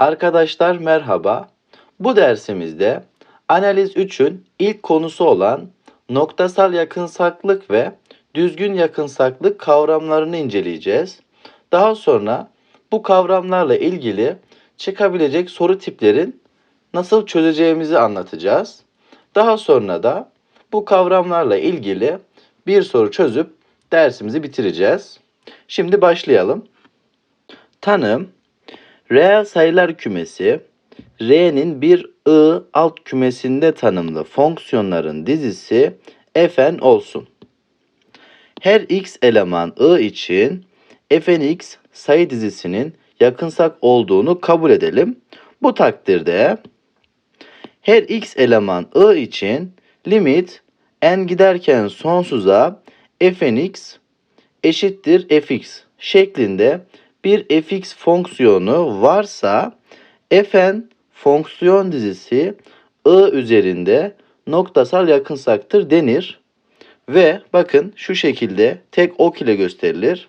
Arkadaşlar merhaba. Bu dersimizde analiz 3'ün ilk konusu olan noktasal yakınsaklık ve düzgün yakınsaklık kavramlarını inceleyeceğiz. Daha sonra bu kavramlarla ilgili çıkabilecek soru tiplerin nasıl çözeceğimizi anlatacağız. Daha sonra da bu kavramlarla ilgili bir soru çözüp dersimizi bitireceğiz. Şimdi başlayalım. Tanım Reel sayılar kümesi R'nin bir I alt kümesinde tanımlı fonksiyonların dizisi fn olsun. Her x eleman I için fnx sayı dizisinin yakınsak olduğunu kabul edelim. Bu takdirde her x eleman I için limit n giderken sonsuza fnx eşittir fx şeklinde bir fx fonksiyonu varsa fn fonksiyon dizisi I üzerinde noktasal yakınsaktır denir. Ve bakın şu şekilde tek ok ile gösterilir.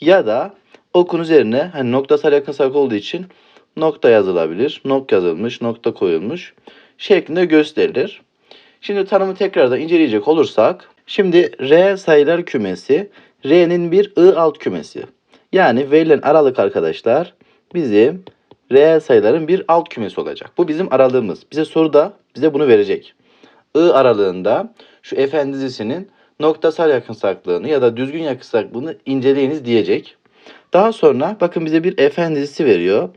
Ya da okun üzerine hani noktasal yakınsak olduğu için nokta yazılabilir. Nok yazılmış, nokta koyulmuş şeklinde gösterilir. Şimdi tanımı tekrardan inceleyecek olursak şimdi reel sayılar kümesi R'nin bir I alt kümesi. Yani verilen aralık arkadaşlar bizim reel sayıların bir alt kümesi olacak. Bu bizim aralığımız. Bize soruda bize bunu verecek. I aralığında şu fn dizisinin noktasal yakınsaklığını ya da düzgün yakınsaklığını inceleyiniz diyecek. Daha sonra bakın bize bir fn dizisi veriyor.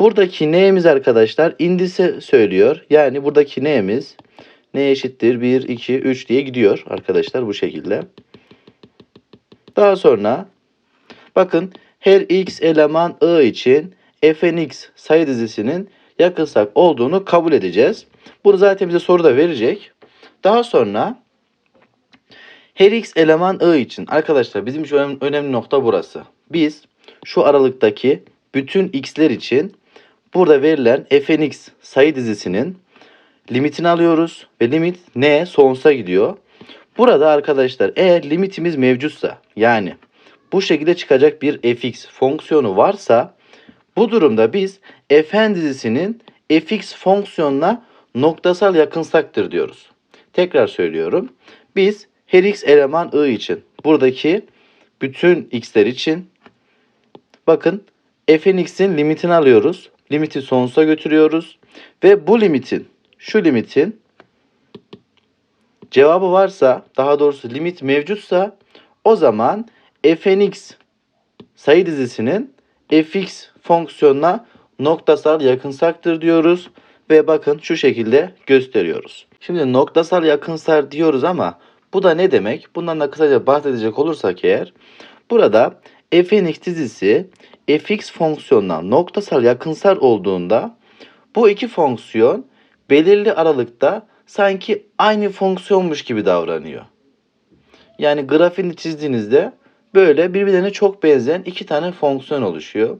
Buradaki n'miz arkadaşlar indisi söylüyor. Yani buradaki n'miz n eşittir 1, 2, 3 diye gidiyor arkadaşlar bu şekilde. Daha sonra bakın her x eleman i için fnx sayı dizisinin yakınsak olduğunu kabul edeceğiz. Bunu zaten bize soruda verecek. Daha sonra her x eleman i için arkadaşlar bizim şu önemli, önemli nokta burası. Biz şu aralıktaki bütün x'ler için burada verilen fnx sayı dizisinin limitini alıyoruz ve limit n sonsuza gidiyor. Burada arkadaşlar eğer limitimiz mevcutsa yani bu şekilde çıkacak bir fx fonksiyonu varsa bu durumda biz fn dizisinin fx fonksiyonuna noktasal yakınsaktır diyoruz. Tekrar söylüyorum. Biz her x eleman i için buradaki bütün x'ler için bakın fnx'in limitini alıyoruz. Limiti sonsuza götürüyoruz. Ve bu limitin şu limitin cevabı varsa daha doğrusu limit mevcutsa o zaman fnx sayı dizisinin fx fonksiyonuna noktasal yakınsaktır diyoruz ve bakın şu şekilde gösteriyoruz. Şimdi noktasal yakınsar diyoruz ama bu da ne demek? Bundan da kısaca bahsedecek olursak eğer burada fnx dizisi fx fonksiyonuna noktasal yakınsar olduğunda bu iki fonksiyon belirli aralıkta sanki aynı fonksiyonmuş gibi davranıyor. Yani grafiğini çizdiğinizde böyle birbirlerine çok benzeyen iki tane fonksiyon oluşuyor.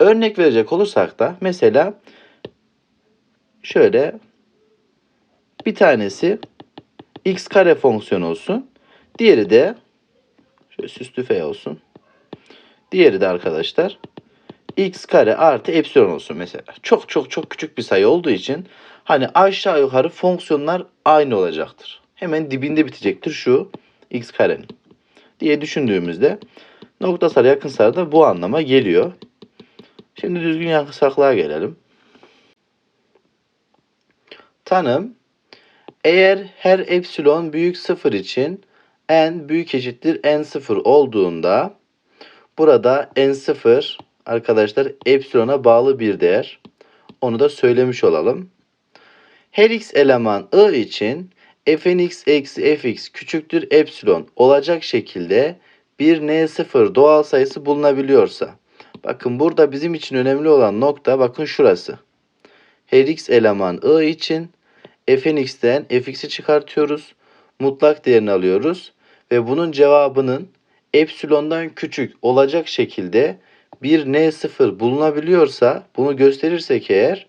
Örnek verecek olursak da mesela şöyle bir tanesi x kare fonksiyonu olsun. Diğeri de şöyle süslü f olsun. Diğeri de arkadaşlar x kare artı epsilon olsun mesela. Çok çok çok küçük bir sayı olduğu için hani aşağı yukarı fonksiyonlar aynı olacaktır. Hemen dibinde bitecektir şu x karenin diye düşündüğümüzde noktasal yakınsar da bu anlama geliyor. Şimdi düzgün yakınsaklığa gelelim. Tanım eğer her epsilon büyük sıfır için n büyük eşittir n sıfır olduğunda burada n sıfır arkadaşlar epsilona bağlı bir değer. Onu da söylemiş olalım. Her x eleman i için fnx eksi fx küçüktür epsilon olacak şekilde bir n0 doğal sayısı bulunabiliyorsa. Bakın burada bizim için önemli olan nokta bakın şurası. Her x eleman i için fnx'ten fx'i çıkartıyoruz. Mutlak değerini alıyoruz. Ve bunun cevabının epsilondan küçük olacak şekilde bir n0 bulunabiliyorsa bunu gösterirsek eğer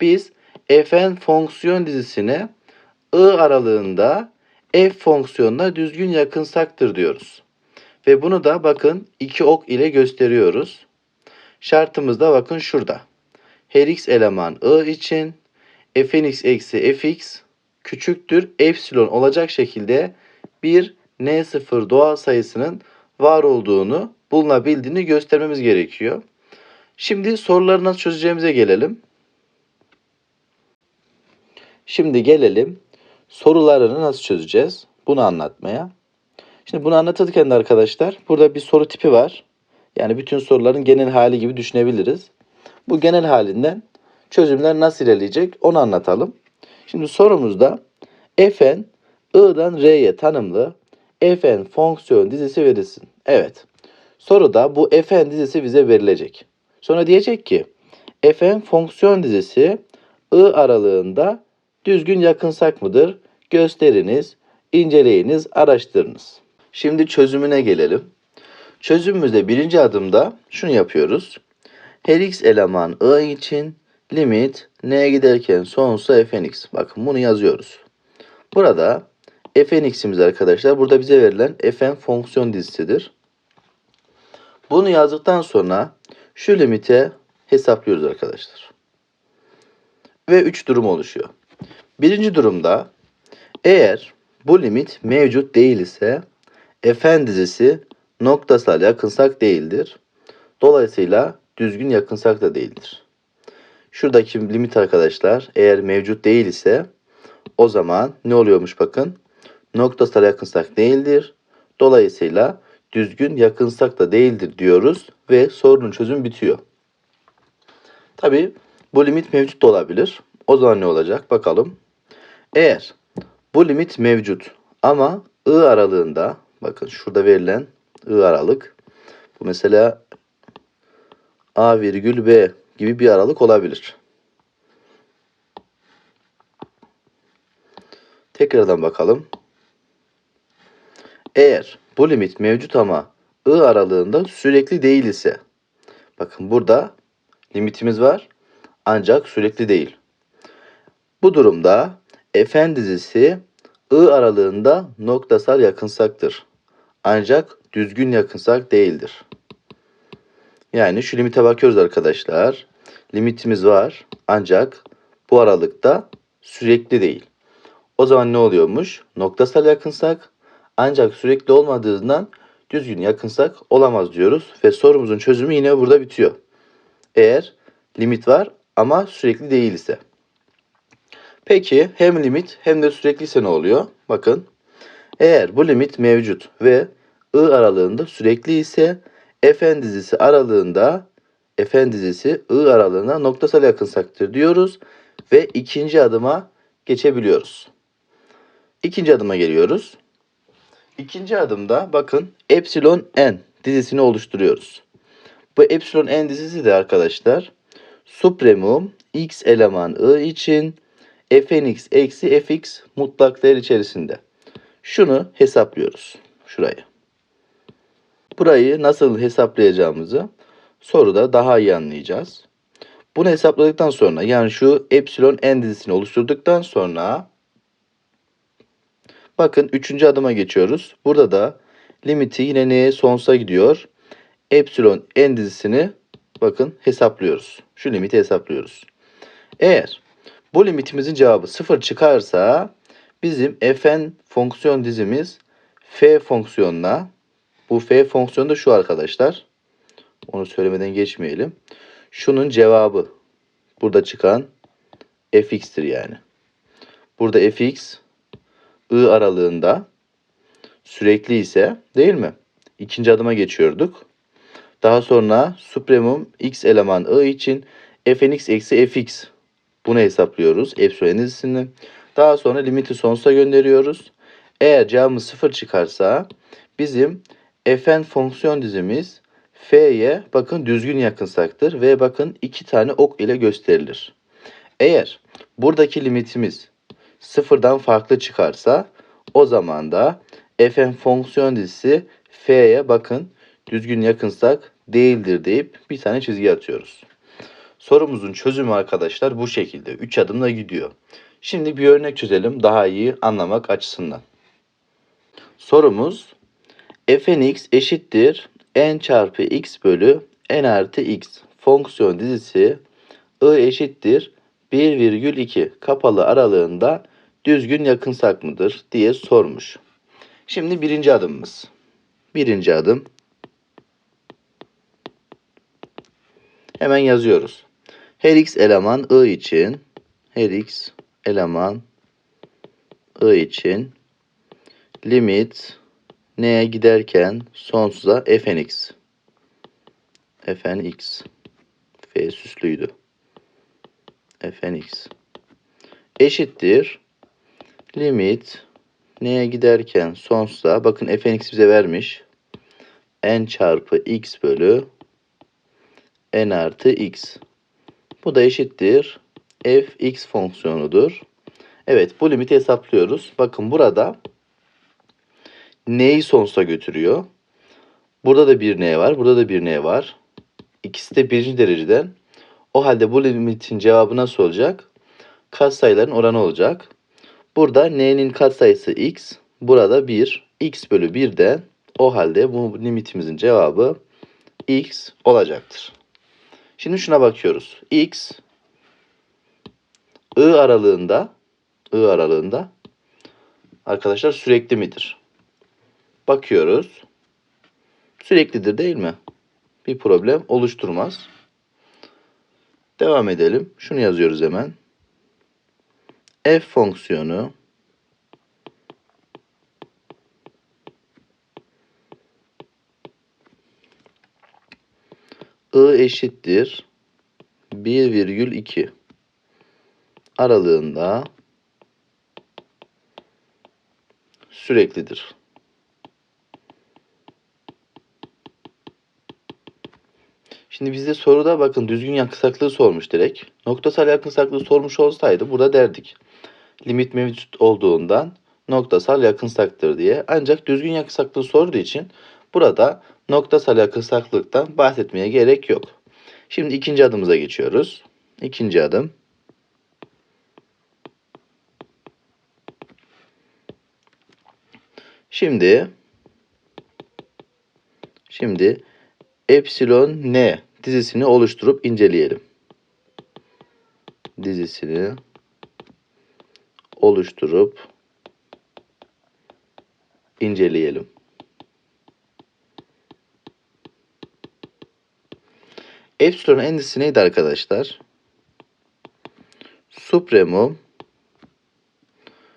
biz fn fonksiyon dizisine i aralığında f fonksiyonuna düzgün yakınsaktır diyoruz. Ve bunu da bakın iki ok ile gösteriyoruz. Şartımız da bakın şurada. her x eleman i için fnx eksi fx küçüktür epsilon olacak şekilde bir n0 doğal sayısının var olduğunu bulunabildiğini göstermemiz gerekiyor. Şimdi soruları nasıl çözeceğimize gelelim. Şimdi gelelim sorularını nasıl çözeceğiz? Bunu anlatmaya. Şimdi bunu anlatırken de arkadaşlar burada bir soru tipi var. Yani bütün soruların genel hali gibi düşünebiliriz. Bu genel halinden çözümler nasıl ilerleyecek onu anlatalım. Şimdi sorumuzda fn i'dan r'ye tanımlı fn fonksiyon dizisi verilsin. Evet. Soruda bu fn dizisi bize verilecek. Sonra diyecek ki fn fonksiyon dizisi i aralığında düzgün yakınsak mıdır? Gösteriniz, inceleyiniz, araştırınız. Şimdi çözümüne gelelim. Çözümümüzde birinci adımda şunu yapıyoruz. Her x eleman i için limit n'ye giderken sonsuza fnx. Bakın bunu yazıyoruz. Burada fnx'imiz arkadaşlar burada bize verilen fn fonksiyon dizisidir. Bunu yazdıktan sonra şu limite hesaplıyoruz arkadaşlar. Ve 3 durum oluşuyor. Birinci durumda eğer bu limit mevcut değil ise fn dizisi noktasal yakınsak değildir. Dolayısıyla düzgün yakınsak da değildir. Şuradaki limit arkadaşlar eğer mevcut değil ise o zaman ne oluyormuş bakın. Noktasal yakınsak değildir. Dolayısıyla düzgün yakınsak da değildir diyoruz ve sorunun çözümü bitiyor. Tabi bu limit mevcut da olabilir. O zaman ne olacak bakalım. Eğer bu limit mevcut ama I aralığında bakın şurada verilen I aralık bu mesela A virgül B gibi bir aralık olabilir. Tekrardan bakalım. Eğer bu limit mevcut ama I aralığında sürekli değil ise bakın burada limitimiz var ancak sürekli değil. Bu durumda fn dizisi I aralığında noktasal yakınsaktır. Ancak düzgün yakınsak değildir. Yani şu limite bakıyoruz arkadaşlar. Limitimiz var ancak bu aralıkta sürekli değil. O zaman ne oluyormuş? Noktasal yakınsak ancak sürekli olmadığından düzgün yakınsak olamaz diyoruz. Ve sorumuzun çözümü yine burada bitiyor. Eğer limit var ama sürekli değil ise. Peki hem limit hem de sürekli ise ne oluyor? Bakın eğer bu limit mevcut ve I aralığında sürekli ise fn dizisi aralığında fn dizisi I aralığına noktasal yakınsaktır diyoruz ve ikinci adıma geçebiliyoruz. İkinci adıma geliyoruz. İkinci adımda bakın epsilon n dizisini oluşturuyoruz. Bu epsilon n dizisi de arkadaşlar supremum x eleman i için fnx eksi fx mutlak değer içerisinde. Şunu hesaplıyoruz. Şurayı. Burayı nasıl hesaplayacağımızı soruda daha iyi anlayacağız. Bunu hesapladıktan sonra yani şu epsilon n dizisini oluşturduktan sonra bakın üçüncü adıma geçiyoruz. Burada da limiti yine neye sonsuza gidiyor. Epsilon n dizisini bakın hesaplıyoruz. Şu limiti hesaplıyoruz. Eğer bu limitimizin cevabı 0 çıkarsa bizim fn fonksiyon dizimiz f fonksiyonuna bu f fonksiyonu da şu arkadaşlar. Onu söylemeden geçmeyelim. Şunun cevabı burada çıkan fx'tir yani. Burada fx i aralığında sürekli ise değil mi? İkinci adıma geçiyorduk. Daha sonra supremum x eleman i için fnx eksi fx bunu hesaplıyoruz. Epsilon dizisini. Daha sonra limiti sonsuza gönderiyoruz. Eğer cevabımız 0 çıkarsa bizim fn fonksiyon dizimiz f'ye bakın düzgün yakınsaktır ve bakın iki tane ok ile gösterilir. Eğer buradaki limitimiz sıfırdan farklı çıkarsa o zaman da fn fonksiyon dizisi f'ye bakın düzgün yakınsak değildir deyip bir tane çizgi atıyoruz. Sorumuzun çözümü arkadaşlar bu şekilde. 3 adımla gidiyor. Şimdi bir örnek çözelim daha iyi anlamak açısından. Sorumuz fnx eşittir n çarpı x bölü n artı x fonksiyon dizisi I eşittir 1,2 kapalı aralığında düzgün yakınsak mıdır diye sormuş. Şimdi birinci adımımız. Birinci adım. Hemen yazıyoruz. Her x eleman I için her x eleman I için limit n'ye giderken sonsuza fnx fnx f süslüydü. fnx eşittir. Limit n'ye giderken sonsuza bakın fnx bize vermiş. n çarpı x bölü n artı x bu da eşittir fx fonksiyonudur. Evet bu limiti hesaplıyoruz. Bakın burada n'yi sonsuza götürüyor. Burada da bir n var. Burada da bir n var. İkisi de birinci dereceden. O halde bu limitin cevabı nasıl olacak? Katsayıların oranı olacak. Burada n'nin katsayısı x. Burada 1. x bölü 1'den o halde bu limitimizin cevabı x olacaktır. Şimdi şuna bakıyoruz. x I aralığında I aralığında arkadaşlar sürekli midir? Bakıyoruz. Süreklidir değil mi? Bir problem oluşturmaz. Devam edelim. Şunu yazıyoruz hemen. F fonksiyonu I eşittir 1,2 aralığında süreklidir. Şimdi bizde soruda bakın düzgün yakınsaklığı sormuş direkt. Noktasal yakınsaklığı sormuş olsaydı burada derdik. Limit mevcut olduğundan noktasal yakınsaktır diye. Ancak düzgün yakınsaklığı sorduğu için burada noktasal yakınsaklıktan bahsetmeye gerek yok. Şimdi ikinci adımıza geçiyoruz. İkinci adım. Şimdi şimdi epsilon n dizisini oluşturup inceleyelim. Dizisini oluşturup inceleyelim. Epsilon en dizisi neydi arkadaşlar? Supremum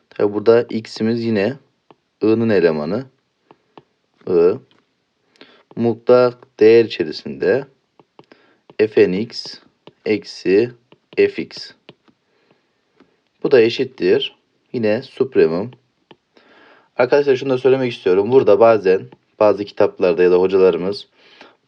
Tabi burada x'imiz yine i'nın elemanı. İ. Mutlak değer içerisinde fnx eksi fx. Bu da eşittir. Yine supremum arkadaşlar şunu da söylemek istiyorum. Burada bazen bazı kitaplarda ya da hocalarımız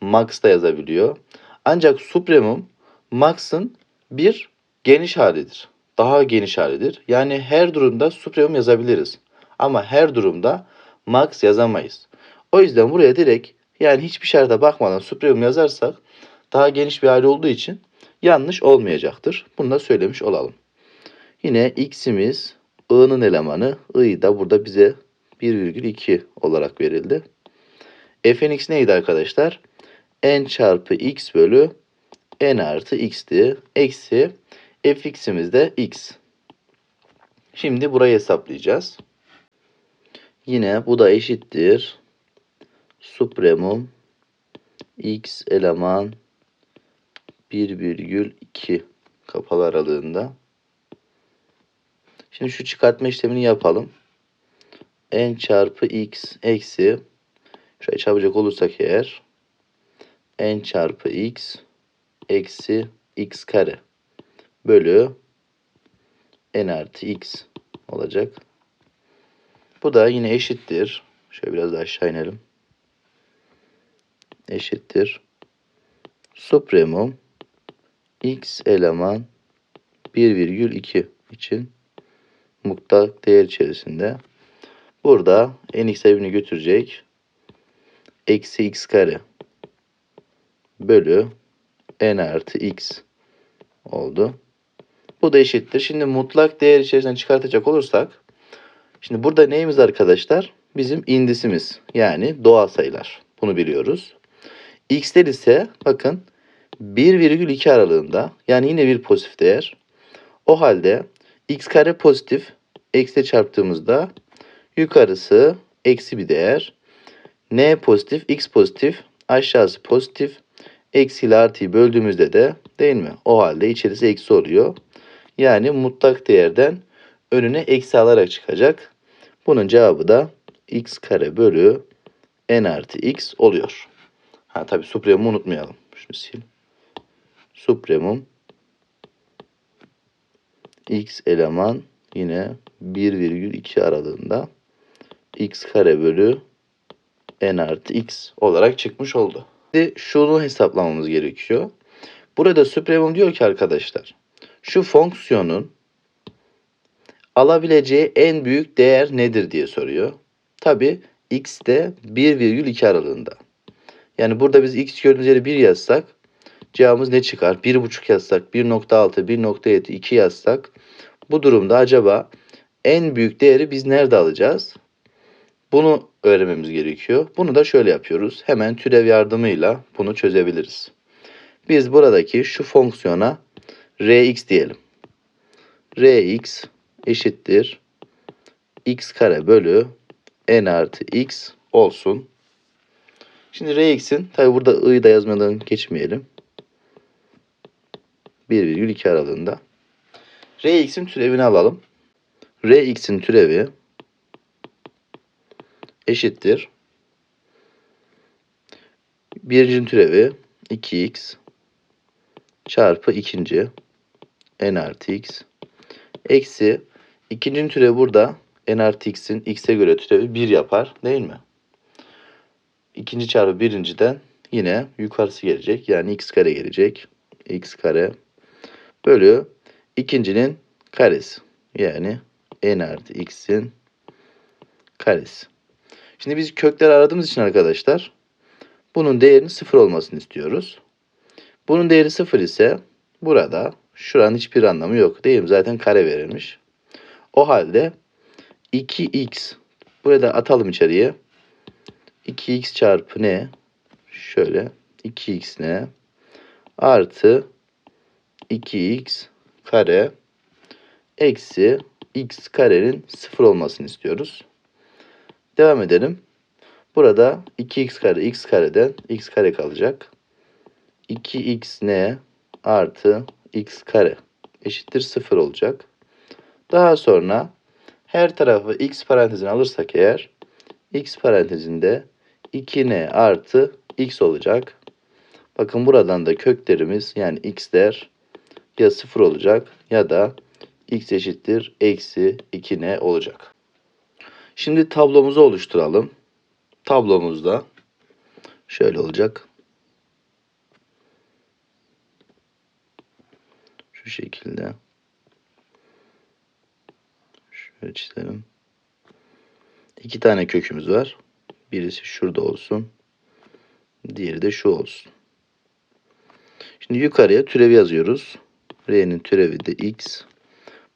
max da yazabiliyor ancak supremum max'ın bir geniş halidir daha geniş halidir yani her durumda supremum yazabiliriz ama her durumda max yazamayız. O yüzden buraya direkt yani hiçbir şarta bakmadan supremum yazarsak daha geniş bir hali olduğu için yanlış olmayacaktır. Bunu da söylemiş olalım. Yine x'imiz i'nın elemanı. i da burada bize 1,2 olarak verildi. fnx neydi arkadaşlar? N çarpı x bölü n artı x'ti. Eksi fx'imiz de x. Şimdi burayı hesaplayacağız. Yine bu da eşittir. Supremum x eleman 1,2 kapalı aralığında. Şimdi şu çıkartma işlemini yapalım. n çarpı x eksi şöyle çarpacak olursak eğer n çarpı x eksi x kare bölü n artı x olacak. Bu da yine eşittir. Şöyle biraz daha aşağı inelim. Eşittir. Supremum x eleman 1,2 için mutlak değer içerisinde. Burada nx evini götürecek. Eksi x kare bölü n artı x oldu. Bu da eşittir. Şimdi mutlak değer içerisinden çıkartacak olursak Şimdi burada neyimiz arkadaşlar? Bizim indisimiz. Yani doğal sayılar. Bunu biliyoruz. X'ler ise bakın 1,2 aralığında yani yine bir pozitif değer. O halde x kare pozitif eksiyle çarptığımızda yukarısı eksi bir değer. n pozitif, x pozitif, aşağısı pozitif. Eksi ile artıyı böldüğümüzde de değil mi? O halde içerisi eksi oluyor. Yani mutlak değerden önüne eksi alarak çıkacak. Bunun cevabı da x kare bölü n artı x oluyor. Ha tabi supremum unutmayalım. Şunu sil. Supremum x eleman yine 1,2 aralığında x kare bölü n artı x olarak çıkmış oldu. Şimdi şunu hesaplamamız gerekiyor. Burada supremum diyor ki arkadaşlar şu fonksiyonun alabileceği en büyük değer nedir diye soruyor. Tabi x de 1,2 aralığında. Yani burada biz x gördüğümüz yere 1 yazsak cevabımız ne çıkar? 1,5 yazsak, 1.6, 1.7, 2 yazsak bu durumda acaba en büyük değeri biz nerede alacağız? Bunu öğrenmemiz gerekiyor. Bunu da şöyle yapıyoruz. Hemen türev yardımıyla bunu çözebiliriz. Biz buradaki şu fonksiyona rx diyelim. rx eşittir x kare bölü n artı x olsun. Şimdi rx'in tabi burada i'yi da yazmadan geçmeyelim. 1,2 aralığında. rx'in türevini alalım. rx'in türevi eşittir. Birincinin türevi 2x çarpı ikinci n artı x eksi ikincinin türevi burada n artı x'in x'e göre türevi 1 yapar değil mi? İkinci çarpı birinciden yine yukarısı gelecek. Yani x kare gelecek. x kare bölü ikincinin karesi. Yani n artı x'in karesi. Şimdi biz kökleri aradığımız için arkadaşlar bunun değerinin sıfır olmasını istiyoruz. Bunun değeri sıfır ise burada şuranın hiçbir anlamı yok. Değil mi? Zaten kare verilmiş. O halde 2x burada atalım içeriye. 2x çarpı ne? Şöyle 2x ne? Artı 2x kare eksi x karenin sıfır olmasını istiyoruz. Devam edelim. Burada 2x kare x kareden x kare kalacak. 2x ne artı x kare eşittir 0 olacak. Daha sonra her tarafı x parantezine alırsak eğer x parantezinde 2n artı x olacak. Bakın buradan da köklerimiz yani x'ler ya 0 olacak ya da x eşittir eksi 2n olacak. Şimdi tablomuzu oluşturalım. Tablomuzda şöyle olacak. Şu şekilde. Şöyle çizelim. İki tane kökümüz var. Birisi şurada olsun. Diğeri de şu olsun. Şimdi yukarıya türevi yazıyoruz. R'nin türevi de x.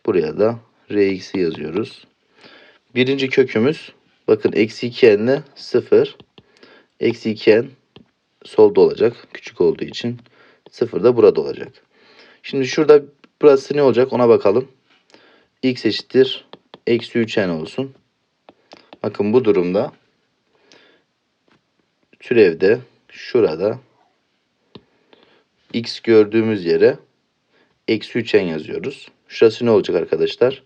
Buraya da Rx'i yazıyoruz. Birinci kökümüz bakın eksi 2n 0. Eksi 2n solda olacak. Küçük olduğu için. 0 da burada olacak. Şimdi şurada burası ne olacak ona bakalım. x eşittir. Eksi 3n olsun. Bakın bu durumda türevde şurada x gördüğümüz yere eksi 3n yazıyoruz. Şurası ne olacak arkadaşlar?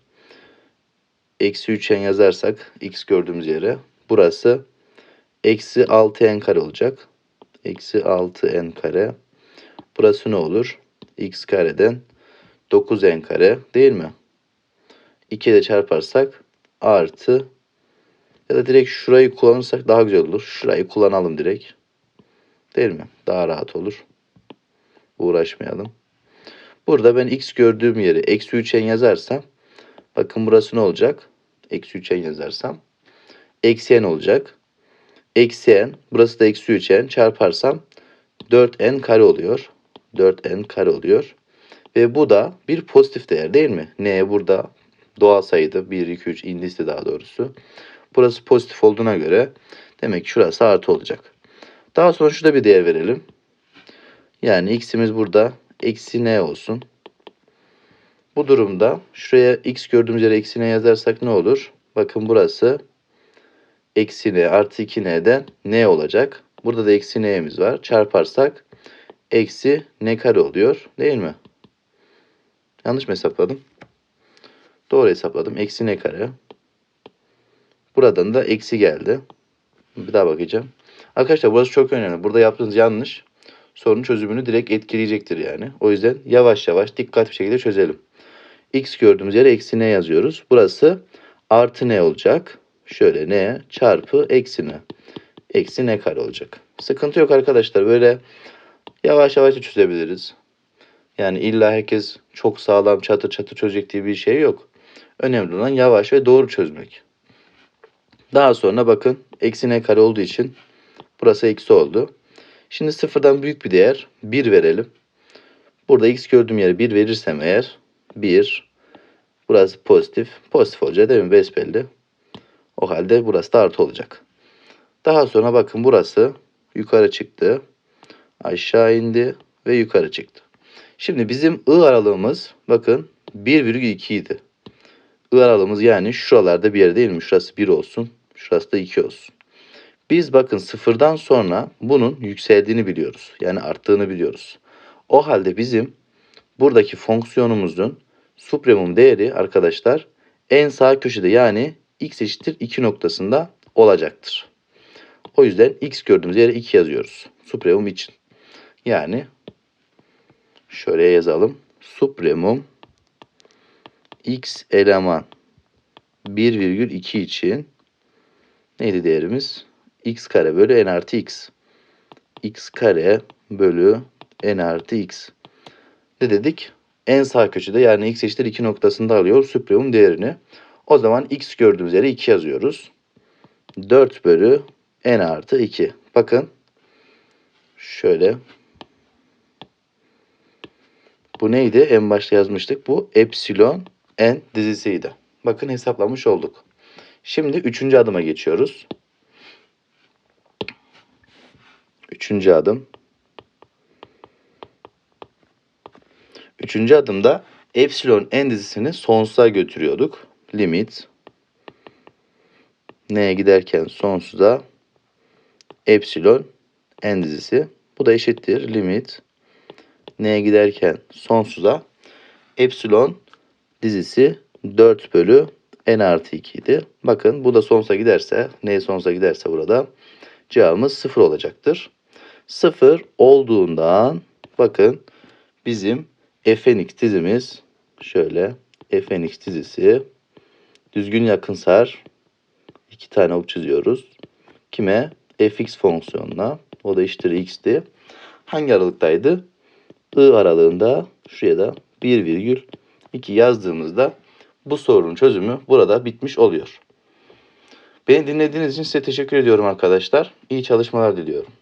Eksi 3n yazarsak x gördüğümüz yere burası eksi 6n kare olacak. Eksi 6n kare. Burası ne olur? x kareden 9n kare değil mi? 2 ile çarparsak artı ya da direkt şurayı kullanırsak daha güzel olur. Şurayı kullanalım direkt. Değil mi? Daha rahat olur. Uğraşmayalım. Burada ben x gördüğüm yeri eksi 3n yazarsam bakın burası ne olacak? Eksi 3n yazarsam eksi n olacak. Eksi n burası da eksi 3n çarparsam 4n kare oluyor. 4n kare oluyor. Ve bu da bir pozitif değer değil mi? n burada doğal sayıda 1, 2, 3 indisi daha doğrusu. Burası pozitif olduğuna göre demek ki şurası artı olacak. Daha sonra şurada bir değer verelim. Yani x'imiz burada eksi n olsun. Bu durumda şuraya x gördüğümüz yere eksi n yazarsak ne olur? Bakın burası eksi n artı 2n'den n olacak. Burada da eksi n'miz var. Çarparsak eksi n kare oluyor. Değil mi? Yanlış mı hesapladım? Doğru hesapladım. Eksi n kare. Buradan da eksi geldi. Bir daha bakacağım. Arkadaşlar burası çok önemli. Burada yaptığınız yanlış sorunun çözümünü direkt etkileyecektir yani. O yüzden yavaş yavaş dikkatli bir şekilde çözelim. X gördüğümüz yere eksi n yazıyoruz. Burası artı n olacak. Şöyle n çarpı eksi n. Eksi n kare olacak. Sıkıntı yok arkadaşlar. Böyle yavaş yavaş çözebiliriz. Yani illa herkes çok sağlam çatır çatır çözecek diye bir şey yok. Önemli olan yavaş ve doğru çözmek. Daha sonra bakın eksi n kare olduğu için burası eksi oldu. Şimdi sıfırdan büyük bir değer 1 verelim. Burada x gördüğüm yere 1 verirsem eğer 1 burası pozitif. Pozitif olacak değil mi? Besbelli. O halde burası da artı olacak. Daha sonra bakın burası yukarı çıktı. Aşağı indi ve yukarı çıktı. Şimdi bizim I aralığımız bakın 1,2 idi. I aralığımız yani şuralarda bir yer değil mi? Şurası 1 olsun. Şurası da 2 olsun. Biz bakın sıfırdan sonra bunun yükseldiğini biliyoruz. Yani arttığını biliyoruz. O halde bizim buradaki fonksiyonumuzun supremum değeri arkadaşlar en sağ köşede yani x eşittir 2 noktasında olacaktır. O yüzden x gördüğümüz yere 2 yazıyoruz. Supremum için. Yani şöyle yazalım. Supremum x eleman 1,2 için neydi değerimiz? x kare bölü n artı x. x kare bölü n artı x. Ne dedik? En sağ köşede yani x eşittir 2 noktasında alıyor supremum değerini. O zaman x gördüğümüz yere 2 yazıyoruz. 4 bölü n artı 2. Bakın şöyle bu neydi? En başta yazmıştık. Bu epsilon n dizisiydi. Bakın hesaplamış olduk. Şimdi üçüncü adıma geçiyoruz. Üçüncü adım. Üçüncü adımda epsilon n dizisini sonsuza götürüyorduk. Limit n'ye giderken sonsuza epsilon n dizisi. Bu da eşittir limit n'ye giderken sonsuza epsilon dizisi 4 bölü n artı 2 idi. Bakın bu da sonsuza giderse n sonsuza giderse burada cevabımız 0 olacaktır. 0 olduğundan bakın bizim fnx dizimiz şöyle fnx dizisi düzgün yakınsar iki tane ok çiziyoruz. Kime? fx fonksiyonuna. O da eşittir x'ti. Hangi aralıktaydı? I aralığında şuraya da 1,2 yazdığımızda bu sorunun çözümü burada bitmiş oluyor. Beni dinlediğiniz için size teşekkür ediyorum arkadaşlar. İyi çalışmalar diliyorum.